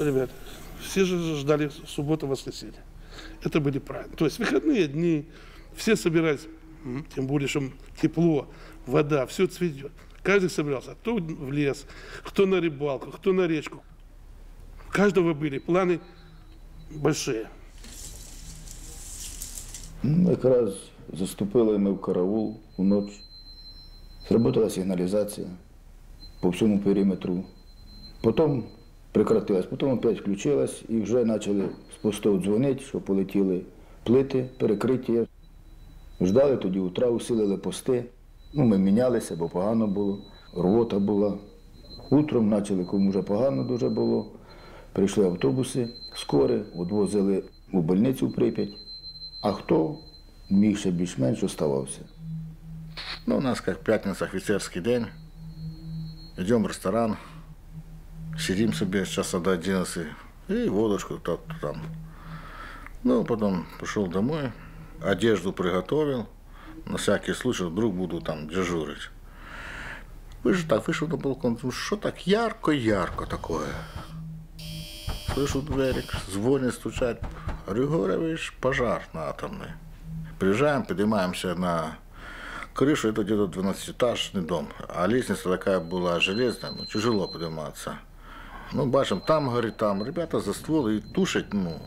ребят, все же ждали субботу-воскресенье. Это были правильно. То есть выходные дни, все собирались, тем более, что тепло, вода, все цветет. Каждый собирался, кто в лес, кто на рыбалку, кто на речку. У каждого были планы большие. Ну, якраз заступили ми в караул уночі. Зробила сигналізація по всьому периметру. Потім прекратилась, потім опять включилась і вже почали з постов дзвонити, що полетіли плити, перекриття. Ждали тоді утра, усилили пости. Ну, ми мінялися, бо погано було, рвота була. Утром почали, кому вже погано дуже було. Прийшли автобуси скори, відвозили у больницю в Прип'ять. А хто міг ще більш-менш оставався. Ну, у нас как пятница, офицерский день. Идем в ресторан, сидим себе с часа до 11 и водочку то там. Ну, потом пошел домой, одежду приготовил, на всякий случай, вдруг буду там дежурить. Вышел так, вышел на балкон, что так ярко-ярко такое. Слышу дверик, звонит, стучать. Григорьевич, пожар на атомной. Приезжаем, поднимаемся на крышу, это где-то 12-этажный дом. А лестница такая была железная, ну, тяжело подниматься. Ну, бачим, там горит, там. Ребята за ствол и тушат, ну.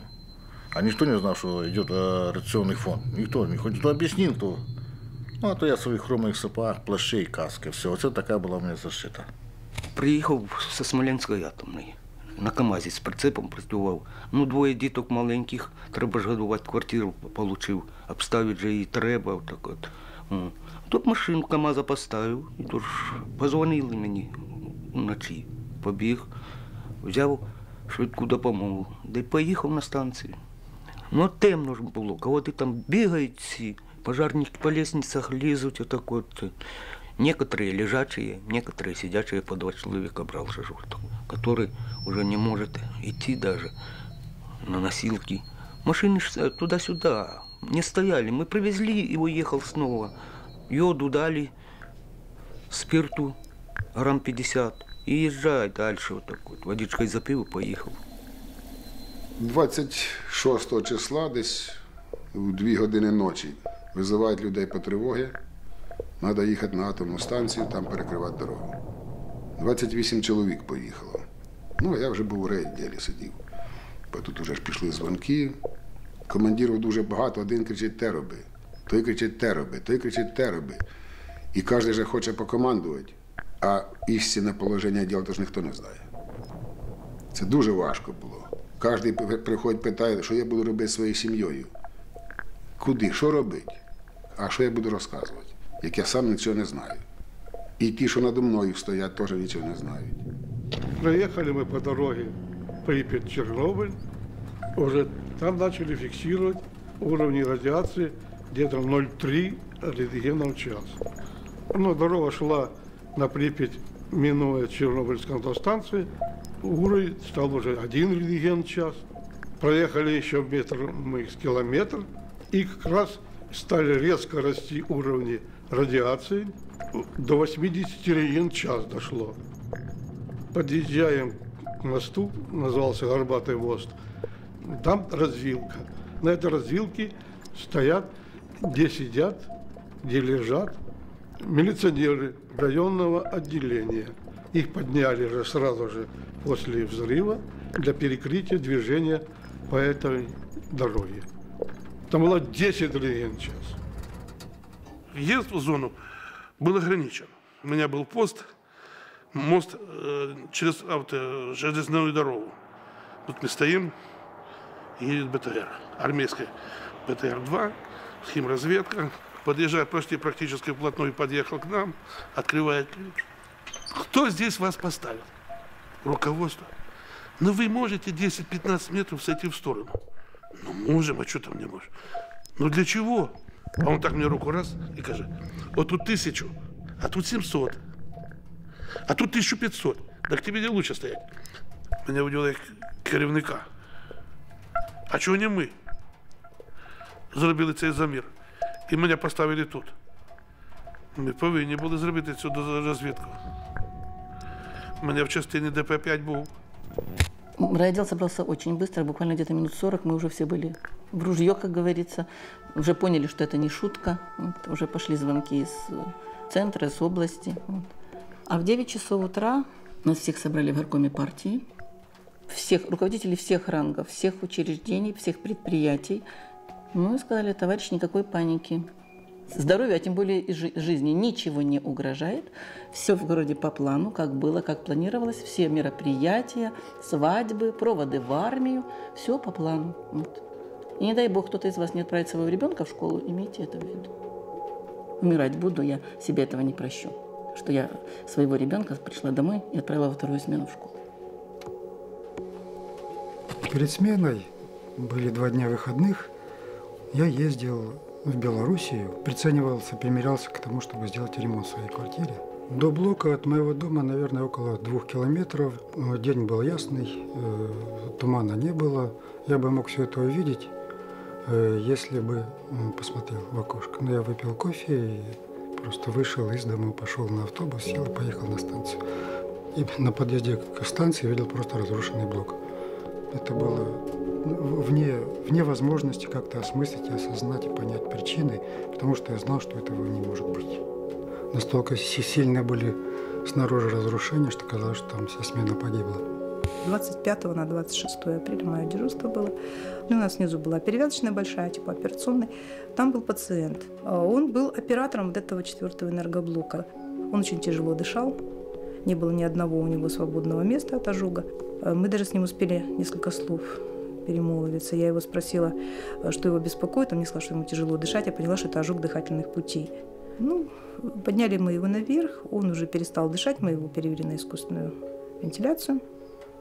А никто не знал, что идет э, рационный фонд. Никто, не хоть кто объяснил, то... Ну, а то я в своих хромовых сапогах, плащей, каски, все. Вот это такая была у меня защита. Приїхав зі Смоленської атомної. На КАМАЗі з прицепом працював. Ну, двоє діток маленьких, треба ж годувати квартиру отримав. Обставити же її треба. Отак от. О. Тут машину КАМАЗа поставив, і тут ж позвонили мені вночі. Побіг, взяв швидку допомогу, де й поїхав на станцію. Ну, темно ж було, кого ти там бігають всі, пожарники по лестницах лізуть, отак от. Некоторые лежачие, некоторые сидячие по два человека брал жажурту, который уже не может идти даже на носилки. Машины ж туда-сюда не стояли. Мы привезли и уехал снова. Йоду дали, спирту грамм 50 И езжай дальше вот так вот. Водичкой запил и поехал. 26 числа, десь у 2 години ночі, визивають людей по тривогі. Треба їхати на атомну станцію, там перекривати дорогу. 28 чоловік поїхало. Ну, а я вже був у рейділі сидів. Бо тут вже ж пішли дзвонки. Командирів дуже багато, один кричить те роби, той кричить те роби, той кричить те роби. І кожен же хоче покомандувати, а істинне положення діла ж ніхто не знає. Це дуже важко було. Кожен приходить, питає, що я буду робити зі своєю сім'єю. Куди, що робити? А що я буду розказувати? Як я сам нічого не знаю. І ті, що надо мною стоять, теж нічого не знають. Проехали мы по дороге Припять-Чернобыль. Уже там начали фиксировать уровни радиации где-то 0,3 рентгена в час. Но дорога шла на Припять, минуя Чернобыльскую автостанцию. Уровень стал уже 1 рентген час. Проехали еще метр мы с километр. И как раз стали резко расти уровни радиации. До 80 рентген час дошло. Подъезжаем к мосту, назывался Горбатый мост. Там развилка. На этой развилке стоят, где сидят, где лежат милиционеры районного отделения. Их подняли же сразу же после взрыва для перекрытия движения по этой дороге. Там было 10 рентген в час. Въезд в зону был ограничен. У меня был пост, мост э, через авто, железную дорогу. Тут мы стоим, едет БТР, армейская БТР-2, химразведка Подъезжает почти практически вплотную, подъехал к нам, открывает ключ. Кто здесь вас поставил? Руководство. Ну вы можете 10-15 метров сойти в сторону. Ну можем, а что там не можем? Ну для чего? А он так мне руку раз и каже, вот тут тысячу, а тут 700, а тут 1500. Так тебе не лучше стоять. Мене виділи як керівника. А чого не ми? Зробили цей замір. І мене поставили тут. Ми повинні були зробити цю розвідку. У мене в частині ДП-5 був. Райотдел собрался очень быстро, буквально где-то минут 40 мы уже все были в ружье, как говорится. Уже поняли, что это не шутка. Вот, уже пошли звонки из э, центра, из области. Вот. А в 9 часов утра нас всех собрали в горкоме партии. Всех, руководителей всех рангов, всех учреждений, всех предприятий. ну и сказали, товарищ, никакой паники. Здоровью, а тем более и жи- жизни ничего не угрожает. Все в городе по плану, как было, как планировалось. Все мероприятия, свадьбы, проводы в армию. Все по плану. Вот. И не дай бог, кто-то из вас не отправит своего ребенка в школу, имейте это в виду. Умирать буду, я себе этого не прощу. Что я своего ребенка пришла домой и отправила во вторую смену в школу. Перед сменой были два дня выходных. Я ездил в Белоруссию, приценивался, примерялся к тому, чтобы сделать ремонт в своей квартире. До блока от моего дома, наверное, около двух километров. Э, День был ясный, э, тумана не было. Я бы мог все это увидеть, э, если бы посмотрел в окошко. Но я выпил кофе и просто вышел из дома, пошел на автобус, сел и поехал на станцию. И на подъезде к станции видел просто разрушенный блок. Это было вне, вне возможности как-то осмыслить, осознать и понять причины, потому что я знал, что этого не может быть. Настолько си- сильные были снаружи разрушения, что казалось, что там вся смена погибла. 25 на 26 апреля мое дежурство было. Ну, у нас снизу была перевязочная большая, типа операционной. Там был пациент. А Он был оператором вот этого четвертого энергоблока. Он очень тяжело дышал. Не было ни одного у него свободного места от ожога. А Мы даже с ним успели несколько слов перемолвиться. Я его спросила, а, что его беспокоит. Он мне сказал, что ему тяжело дышать. Я поняла, что это ожог дыхательных путей. Ну, подняли мы его наверх. Он уже перестал дышать. Мы его перевели на искусственную вентиляцию.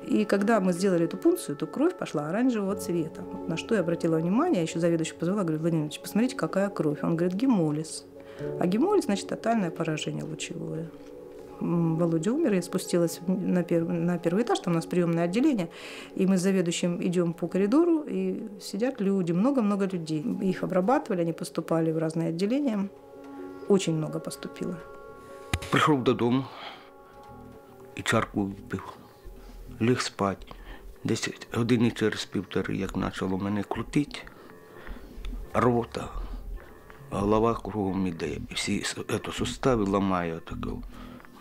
И когда мы сделали эту пункцию, то кровь пошла оранжевого цвета. На что я обратила внимание, я еще заведующую позвала, говорю, Владимир Ильич, посмотрите, какая кровь. Он говорит, гемолиз. А гемолиз, значит, тотальное поражение лучевое. М, Володя умер, я спустилась на первый, на первый этаж, там у нас приемное отделение, и мы с заведующим идем по коридору, и сидят люди, много-много людей. Их обрабатывали, они поступали в разные отделения. Очень много поступило. Прийшов додому і чарку випив. Ліг спать. Десь години через півтори, як почало мене крутити, рвота, голова кругом іде, всі с- ето, сустави ламає. Таке.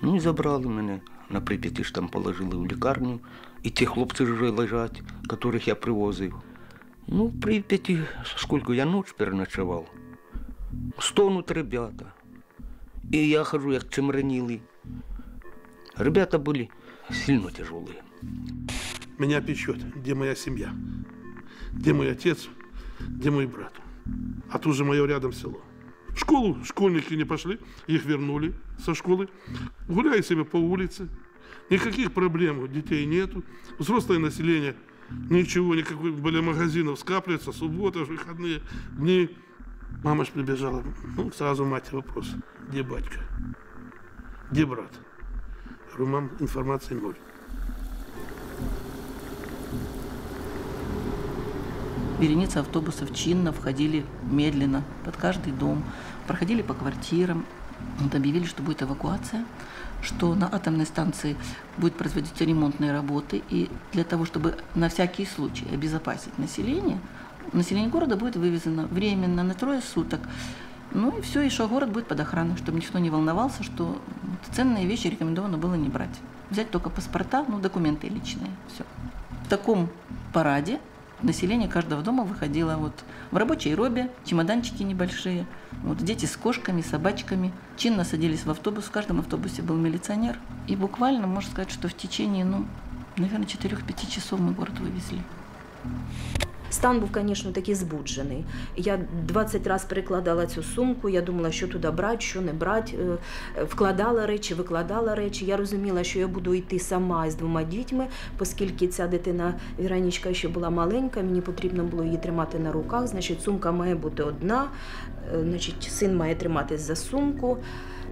Ну і забрали мене. На Прип'яті ж там положили в лікарню. І ті хлопці вже лежать, яких я привозив. Ну, в Прип'яті, скільки я ніч переночував. Стонуть ребята. И я хожу, як чемранілий. Ребята были сильно тяжелые. Меня печет, где моя семья, где мой отец, где мой брат. А тут же мое рядом село. В школу школьники не пошли, их вернули со школы. Гуляй себе по улице. Никаких проблем у детей нету. Взрослое население ничего, никакой были магазинов скапливается, суббота, выходные дни. Мама ж прибежала. Ну, сразу мать вопрос. Где батька? Где брат? Я говорю, мам, информации ноль. Вереницы автобусов чинно входили медленно под каждый дом, проходили по квартирам, Вот объявили, что будет эвакуация, что на атомной станции будет производиться ремонтные работы, и для того, чтобы на всякий случай обезопасить население, население города будет вывезено временно на трое суток. Ну и все, и что город будет под охраной, чтобы никто не волновался, что ценные вещи рекомендовано было не брать. Взять только паспорта, ну, документы личные, все. В таком параде население каждого дома выходило вот в рабочей робе, чемоданчики небольшие, вот дети с кошками, собачками, чинно садились в автобус, в каждом автобусе был милиционер. И буквально, можно сказать, что в течение, ну, наверное, 4-5 часов мы город вывезли. Стан був, звісно, такий збуджений. Я 20 разів перекладала цю сумку, я думала, що туди брати, що не брати. Е, Вкладала речі, викладала речі. Я розуміла, що я буду йти сама з двома дітьми, оскільки ця дитина Віронічка ще була маленька, мені потрібно було її тримати на руках. Значить, сумка має бути одна, е, значить, син має триматись за сумку.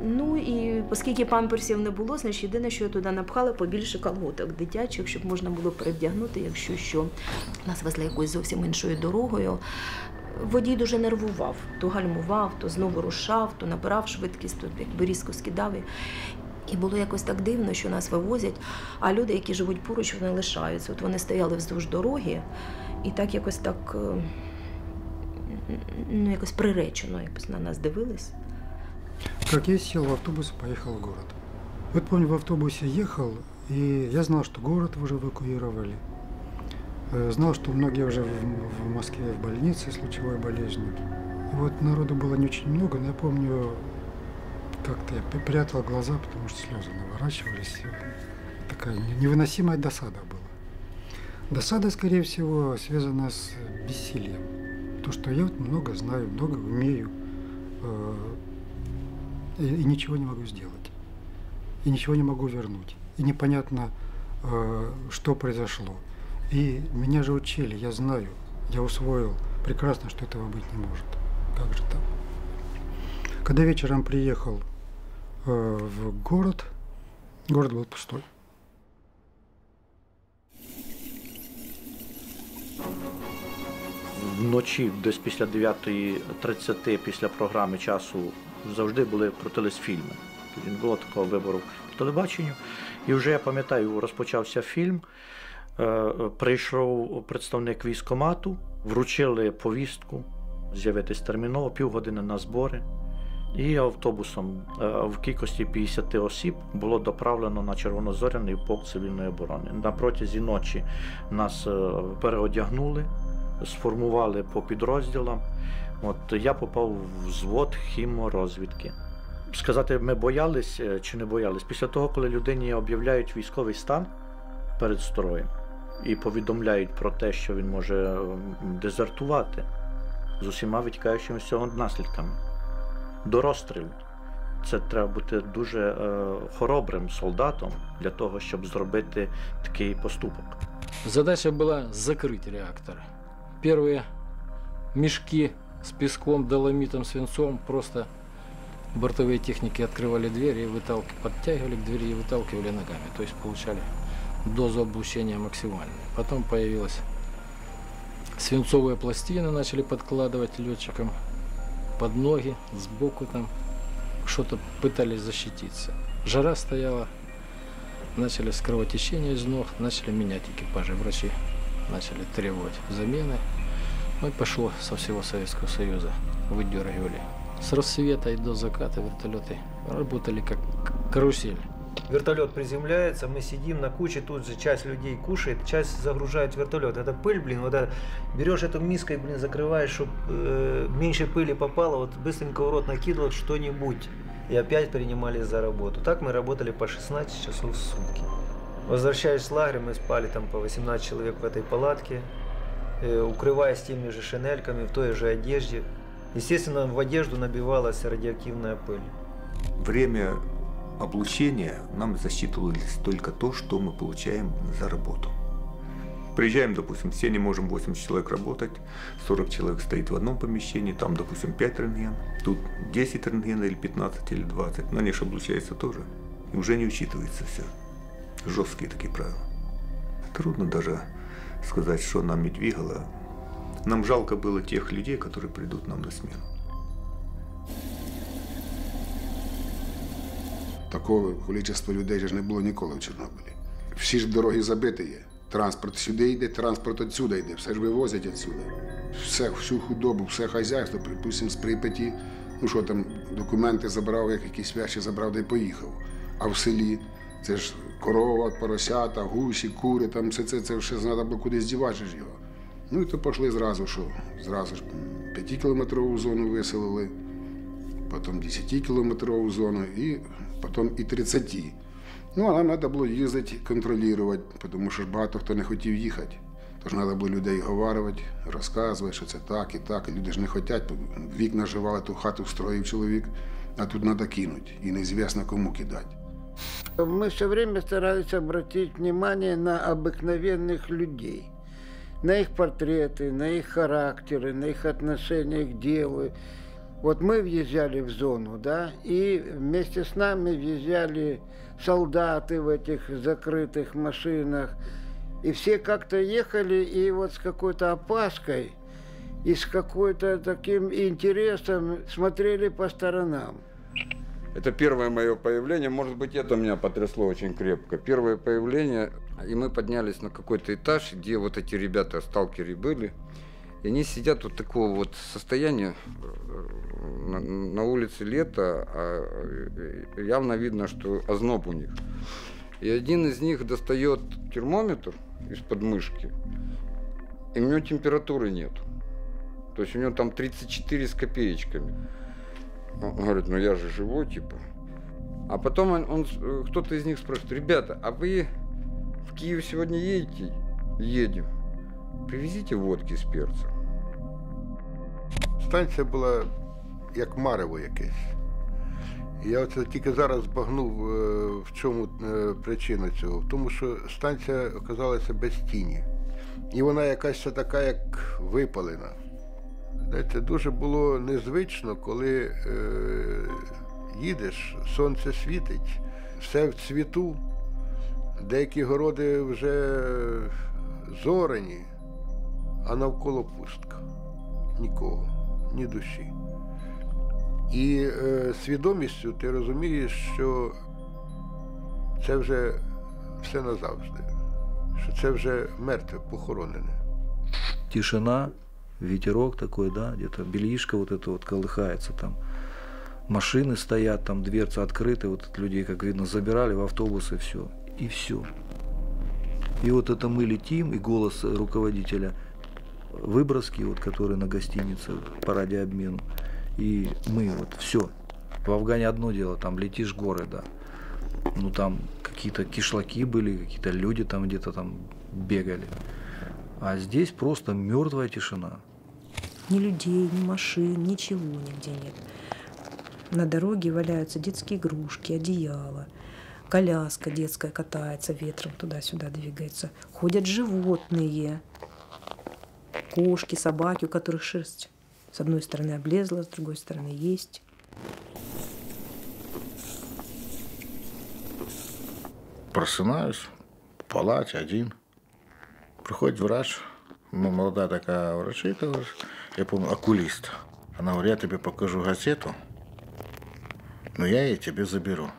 Ну і оскільки памперсів не було, значить єдине, що я туди напхала, побільше колготок дитячих, щоб можна було перевдягнути, якщо що. Нас везли якоюсь зовсім іншою дорогою. Водій дуже нервував, то гальмував, то знову рушав, то набирав швидкість, то якби різко скидав. І було якось так дивно, що нас вивозять, а люди, які живуть поруч, вони лишаються. От вони стояли вздовж дороги, і так якось так е, ну, якось приречено якось на нас дивились. Как я сел в автобус и поехал в город. Вот помню, в автобусе ехал, и я знал, что город уже эвакуировали. Э, Знал, что многие уже в, в Москве в больнице с лучевой болезнью. И вот народу было не очень много, но я помню, как-то я прятал глаза, потому что слезы наворачивались. Такая не- невыносимая досада была. Досада, скорее всего, связана с бессилием. То, что я вот много знаю, много умею, э, и, и ничего не могу сделать. И ничего не могу вернуть. И непонятно, э, что произошло. И меня же учили, я знаю, я усвоил прекрасно, что этого быть не может. Как же так? Когда вечером приехал э, в город, город был пустой. Вночі, десь після 9.30, після програми часу, завжди були крутились фільми. Не було такого вибору по телебаченню. І вже я пам'ятаю, розпочався фільм. Е, Прийшов представник військомату, вручили повістку, з'явитись терміново, півгодини на збори. І автобусом е, в кількості 50 осіб було доправлено на Червонозоряний полк цивільної оборони. На протязі ночі нас е, переодягнули, сформували по підрозділам. От я попав в взвод хіморозвідки. Сказати, ми боялись е, чи не боялись? Після того, коли людині об'являють військовий стан перед строєм і повідомляють про те, що він може дезертувати з усіма витікаючими цього наслідками до розстрілу. Це треба бути дуже е, хоробрим солдатом для того, щоб зробити такий поступок. Задача была закрыть реактор. Первые мешки с песком, доломитом, свинцом просто бортовые техники открывали двери и выталкивали, подтягивали к двери и выталкивали ногами. То есть получали дозу облучения максимальную. Потом появилась свинцовые пластины, начали подкладывать летчикам под ноги, сбоку там, что-то пытались защититься. Жара стояла, начали с кровотечения из ног, начали менять экипажи. Врачи начали требовать замены. Ну и пошло со всего Советского Союза. Выдергивали. С рассвета и до заката вертолеты работали как карусель. Вертолет приземляется, мы сидим на куче, тут же часть людей кушает, часть загружает вертолет. Это пыль, блин, вот это, берешь эту миской, блин, закрываешь, чтобы меньше пыли попало, вот быстренько в рот накидывал что-нибудь. И опять принимались за работу. Так мы работали по 16 часов в сутки. Возвращаясь в лагерь, мы спали там по 18 человек в этой палатке, э, укрываясь теми же шинельками, в той же одежде. Естественно, в одежду набивалась радиоактивная пыль. Время облучения нам засчитывалось только то, что мы получаем за работу. Приезжаем, допустим, все не можем 80 человек работать, 40 человек стоит в одном помещении, там, допустим, 5 рентген, тут 10 рентген или 15 или 20, но они же облучаются тоже. И уже не учитывается все. Жесткие такие правила. Трудно даже сказать, что нами двигало. Нам жалко было тех людей, которые придут нам на смену. Такого кількості людей ж не було ніколи в Чорнобилі. Всі ж дороги забиті є. Транспорт сюди йде, транспорт відсюди йде, все ж вивозять відсюди. Все, всю худобу, все хазяйство, припустимо, з Прип'яті, ну що там, документи забрав, як якісь вещі забрав, де й поїхав. А в селі це ж корова, поросята, гусі, кури, там все це, це все треба було кудись дівати його. Ну і то пішли зразу, що зразу ж 5-кілометрову зону виселили, потім 10-кілометрову зону і потім і 30. Ну, а нам треба було їздити, контролювати, тому що ж багато хто не хотів їхати. Тож треба було людей говорити, розказувати, що це так і так. Люди ж не хочуть. Вікна живали, ту хату строїв чоловік, а тут треба кинути. І неізвісно кому кидати. Мы все время старались обратить внимание на обыкновенных людей, на их портреты, на их характеры, на их отношение к делу. Вот мы въезжали в зону, да, и вместе с нами въезжали солдаты в этих закрытых машинах. И все как-то ехали, и вот с какой-то опаской, и с какой-то таким интересом смотрели по сторонам. Это первое мое появление. Может быть, это меня потрясло очень крепко. Первое появление, и мы поднялись на какой-то этаж, где вот эти ребята, сталкеры были. И они сидят вот такого вот состояния на, на улице лето, а явно видно, что озноб у них. И один из них достает термометр из подмышки, и у него температуры нет. То есть у него там 34 с копеечками. Он говорит, ну я же живой, типа. А потом он, он кто-то из них спрашивает, ребята, а вы в Киев сегодня едете? Едем. Привезите водки з перцем. Станція була як марево якесь. Я оце тільки зараз збагнув, е, в чому е, причина цього. В тому, що станція оказалася без тіні. І вона якась така, як випалена. Знаєте, дуже було незвично, коли е, їдеш, сонце світить, все в цвіту, деякі городи вже зорені, а навколо пустка. Нікого, ні душі. І е, свідомістю ти розумієш, що це вже все назавжди, що це вже мертве, похоронене. Тишина, ветерок такой, да, где-то бельишко вот это вот колыхается там. Машины стоят, там дверцы открыты, вот людей, как видно, забирали в автобусы, все. И все. И вот это мы летим, и голос руководителя выброски, вот, которые на гостинице по радиообмену. И мы вот все. В Афгане одно дело, там летишь горы, да. Ну там какие-то кишлаки были, какие-то люди там где-то там бегали. А здесь просто мертвая тишина. Ни людей, ни машин, ничего нигде нет. На дороге валяются детские игрушки, одеяло. Коляска детская катается ветром, туда-сюда двигается. Ходят животные. Кошки, собаки, у которых шерсть с одной стороны облезла, с другой стороны есть. Просынаюсь в палате один. Приходит врач, ну, молодая такая врачиха, я помню, окулист. Она говорит, я тебе покажу газету, но я ее тебе заберу.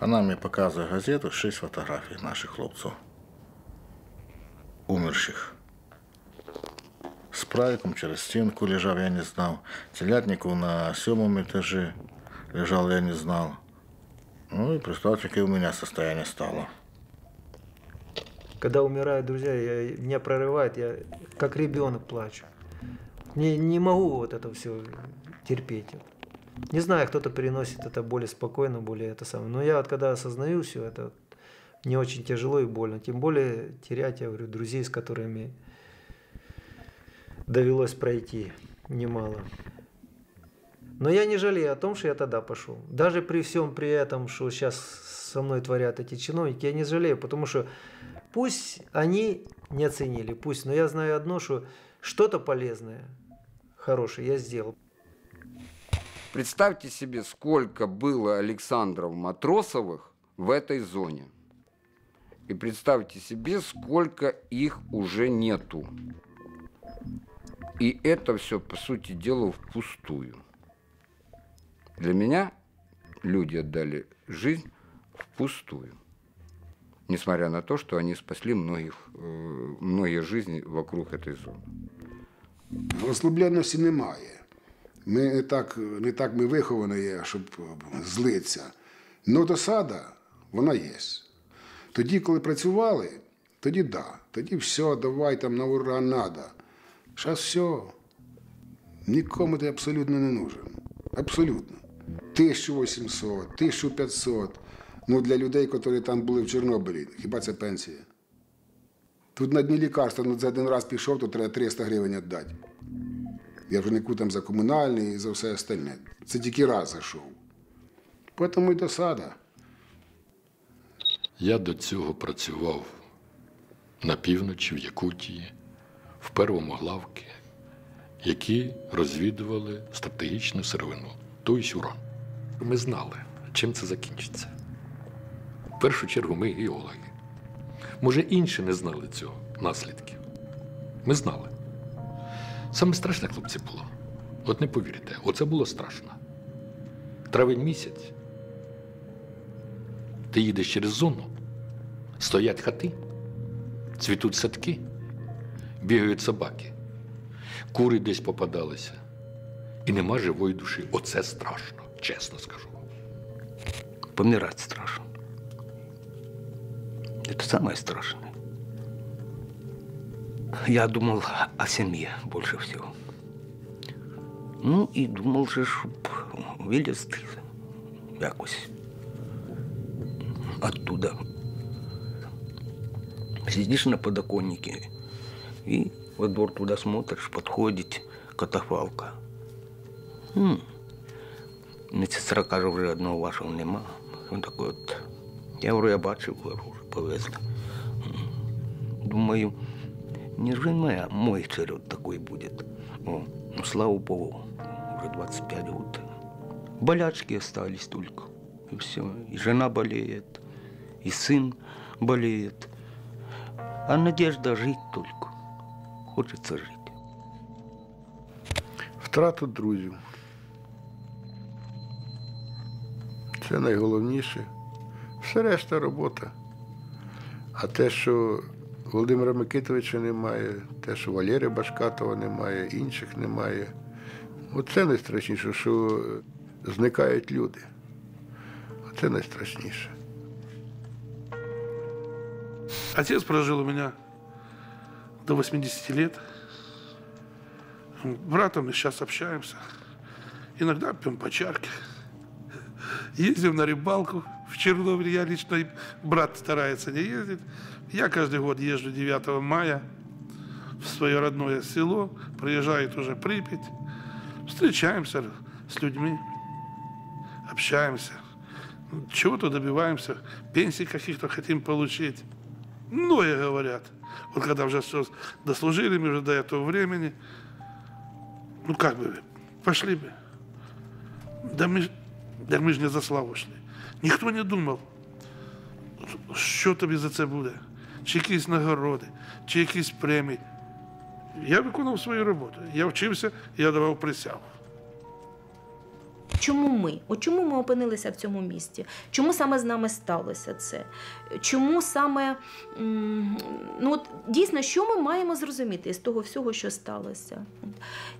Она мне показывает газету, шесть фотографий наших хлопцов, умерших. С правиком через стенку лежал, я не знал. Телятнику на седьмом этаже лежал, я не знал. Ну и представьте, какое у меня состояние стало. Когда умирают друзья, я, меня прорывает, я как ребенок плачу. Не, не могу вот это все терпеть. Не знаю, кто-то переносит это более спокойно, более это самое. Но я вот когда осознаю все это, мне очень тяжело и больно. Тем более терять, я говорю, друзей, с которыми довелось пройти немало. Но я не жалею о том, что я тогда пошел. Даже при всем при этом, что сейчас со мной творят эти чиновники, я не жалею, потому что пусть они не оценили, пусть, но я знаю одно, что что-то полезное, хорошее я сделал. Представьте себе, сколько было Александров Матросовых в этой зоне. И представьте себе, сколько их уже нету. И это все, по сути дела, впустую. Для меня люди отдали жизнь впустую. Несмотря на то, что они спасли многих, э, многие жизни вокруг этой зоны. Розслабленості немає. Ми не так, не так ми виховані є, щоб злитися. Но досада, вона є. Тоді, коли працювали, тоді да. Тоді все, давай там на ура надо. Зараз все. Нікому ти абсолютно не нужен. Абсолютно. 1800, 1500. Ну, для людей, які там були в Чорнобилі, хіба це пенсія? Тут на дні лікарства, ну за один раз пішов, то треба 300 гривень віддати. Я вже не там за комунальний і за все остальне. Це тільки раз зайшов. Тому й досада. Я до цього працював на півночі в Якутії, в первому главки, які розвідували стратегічну сировину, тобто уран. Ми знали, чим це закінчиться. В першу чергу ми геологи. Може, інші не знали цього наслідків. Ми знали. Саме страшне, хлопці, було. От не повірите, оце було страшно. Травень місяць. Ти їдеш через зону, стоять хати, цвітуть садки, бігають собаки, кури десь попадалися. І нема живої душі. Оце страшно, чесно скажу. Помирать страшно. Это самое страшное. Я думал о семье больше всего. Ну і думав же, щоб вилізти якось оттуда. Сидишь на подоконнике и во двор туда смотришь, подходит катафалка. М. Медсестра каже, вже одного вашого нема. Він такий от. Я говорю, я бачив, говорю, вже повезли. Думаю, не же моя, мой черед такой будет. О, ну слава богу, уже 25 год. Болячки остались только. И все. И жена болеет, и сын болеет. А надежда жить только. Хочется жить. Втрату друзів. Це найголовніше. Все решта робота. А те, що Володимира Микитовича немає, те, що Валерія Башкатова немає, інших немає. Оце найстрашніше, що зникають люди. Оце найстрашніше. Отец прожил у меня до 80 лет. Братом мы сейчас общаемся. Иногда пьем по чарке. Ездим на рыбалку. В Чернобыль я лично, и брат старается не ездить. Я каждый год езжу 9 мая в свое родное село. Приезжает уже Припять. Встречаемся с людьми. Общаемся. Чего-то добиваемся. Пенсии каких-то хотим получить. Многие говорят. Вот когда уже все дослужили мы уже до этого времени, ну как бы, пошли бы. Да мы, да ми ж не за славу шли. Ніхто не думав, що тобі за це буде. Чи якісь нагороди, чи якісь премії. Я виконав свою роботу. Я вчився, я давав присягу. Чому ми? От чому ми опинилися в цьому місті? Чому саме з нами сталося це? Чому саме ну от дійсно, що ми маємо зрозуміти з того всього, що сталося?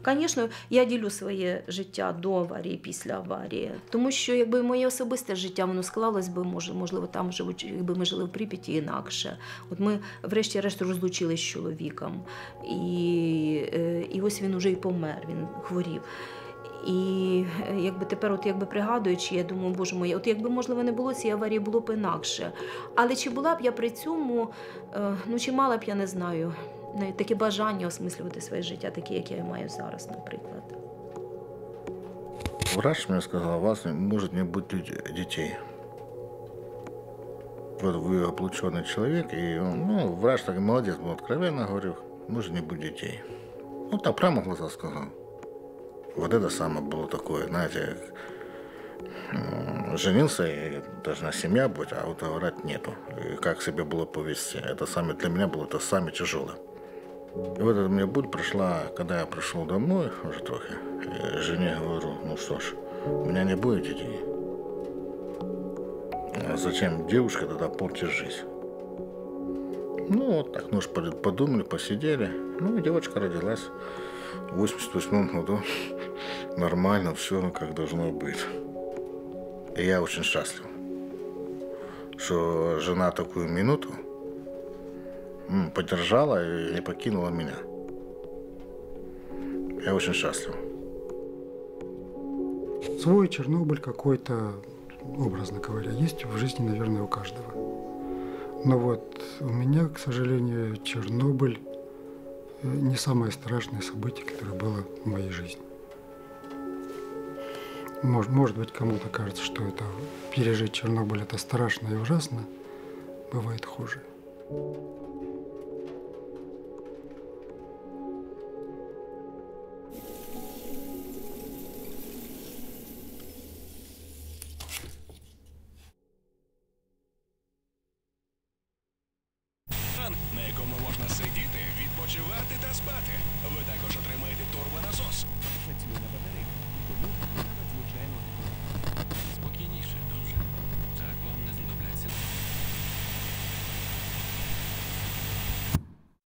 Звісно, я ділю своє життя до аварії, після аварії, тому що якби моє особисте життя воно склалось би, може, можливо, там живуть, якби ми жили в Прип'яті інакше. От ми, врешті-решт, розлучились з чоловіком, і, е, і ось він уже й помер, він хворів. І е, якби тепер, от якби пригадуючи, я думаю, боже мой, от якби можливо не було цієї аварії, було б інакше. Але чи була б я при цьому, е, ну чи мала б я не знаю, навіть таке бажання осмислювати своє життя, таке, як я маю зараз, наприклад. Врач мне сказал, у вас может не быть лю- детей. Вот вы облученный человек, и он, ну, врач так молодец, был откровенно говорю, может не быть детей. Ну, так прямо в глаза сказал. Вот это самое было такое, знаете, женился, и должна семья быть, а вот врать нету. И как себе было повести. Это самое для меня было это самое тяжелое. И вот эта мне боль пришла, когда я пришел домой уже трохи. Жене говорю, ну что ж, у меня не будет детей. А зачем девушка тогда портит жизнь? Ну, вот так, ну, под- подумали, посидели. Ну, и девочка родилась в 88 году. Нормально, все как должно быть. И я очень счастлив, что жена такую минуту поддержала и не покинула меня. Я очень счастлив. Свой Чернобыль какой-то, образно говоря, есть в жизни, наверное, у каждого. Но вот у меня, к сожалению, Чернобыль не самое страшное событие, которое было в моей жизни. Может, может быть, кому-то кажется, что это пережить Чернобыль это страшно и ужасно. Бывает хуже.